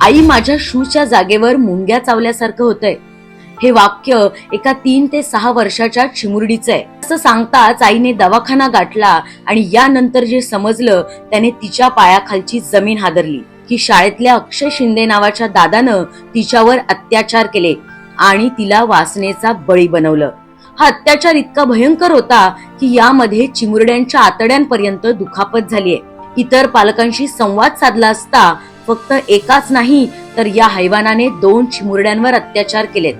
आई माझ्या शूच्या जागेवर मुंग्या चावल्यासारखं होतंय. हे वाक्य एका तीन ते सहा वर्षाच्या चिमुरडीचं आहे. असं सांगताच आईने दवाखाना गाठला आणि यानंतर जे समजलं त्याने तिच्या पायाखालची जमीन हादरली. की शाळेतल्या अक्षय शिंदे नावाच्या दादानं तिच्यावर अत्याचार केले आणि तिला वासनेचा बळी बनवलं. हा अत्याचार इतका भयंकर होता की यामध्ये चिमुरड्यांच्या आतड्यांपर्यंत दुखापत झालीय. इतर पालकांशी संवाद साधला असता फक्त एकाच नाही तर या हैवानाने दोन चिमुरड्यांवर अत्याचार केलेत.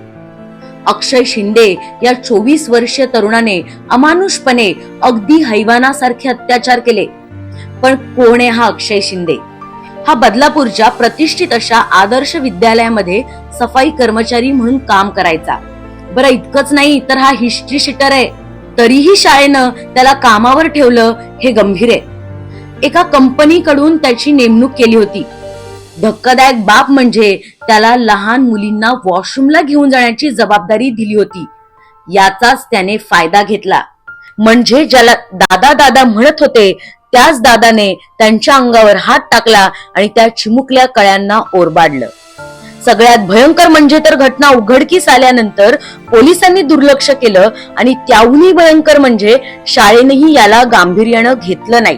अक्षय शिंदे या चोवीस वर्षीय तरुणाने अमानुषपणे अगदी हैवानासारखे अत्याचार केले. पण कोण आहे हा अक्षय शिंदे? हा बदलापूरच्या प्रतिष्ठित अशा आदर्श विद्यालयामध्ये सफाई कर्मचारी म्हणून काम करायचा. बरं इतकंच नाही तर हा हिस्ट्री शिटर आहे. तरीही शाळेनं त्याला कामावर ठेवलं हे गंभीर आहे. एका कंपनीकडून त्याची नेमणूक केली होती. धक्कादायक बाब म्हणजे त्याला लहान मुलींना वॉशरूमला घेऊन जाण्याची जबाबदारी दिली होती. याचाच त्याने फायदा घेतला. म्हणजे ज्याला दादा दादा म्हणत होते त्याच दादाने त्यांच्या अंगावर हात टाकला आणि त्या चिमुकल्या कळ्यांना ओरबाडलं सगळ्यात भयंकर म्हणजे तर घटना उघडकीस आल्यानंतर पोलिसांनी दुर्लक्ष केलं आणि त्याहूनही भयंकर म्हणजे शाळेनेही याला गांभीर्यानं घेतलं नाही.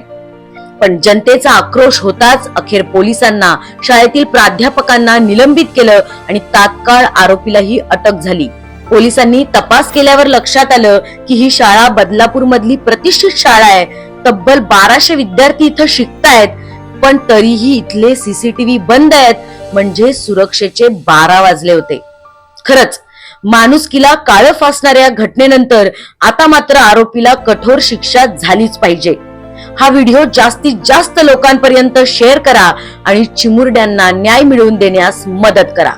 पण जनतेचा आक्रोश होताच अखेर पोलिसांना शाळेतील प्राध्यापकांना निलंबित केलं आणि तात्काळ आरोपीलाही अटक झाली. पोलिसांनी तपास केल्यावर लक्षात आलं की ही शाळा बदलापूर मधली प्रतिष्ठित शाळा आहे. तब्बल बाराशे विद्यार्थी इथं शिकतायत पण तरीही इथले सीसीटीव्ही बंद आहेत म्हणजे सुरक्षेचे बारा वाजले होते. खरंच माणुसकीला काळं फासणाऱ्या घटनेनंतर आता मात्र आरोपीला कठोर शिक्षा झालीच पाहिजे. हा व्हिडिओ जास्तीत जास्त लोकांपर्यंत शेअर करा आणि चिमुरड्यांना न्याय मिळवून देण्यास मदत करा.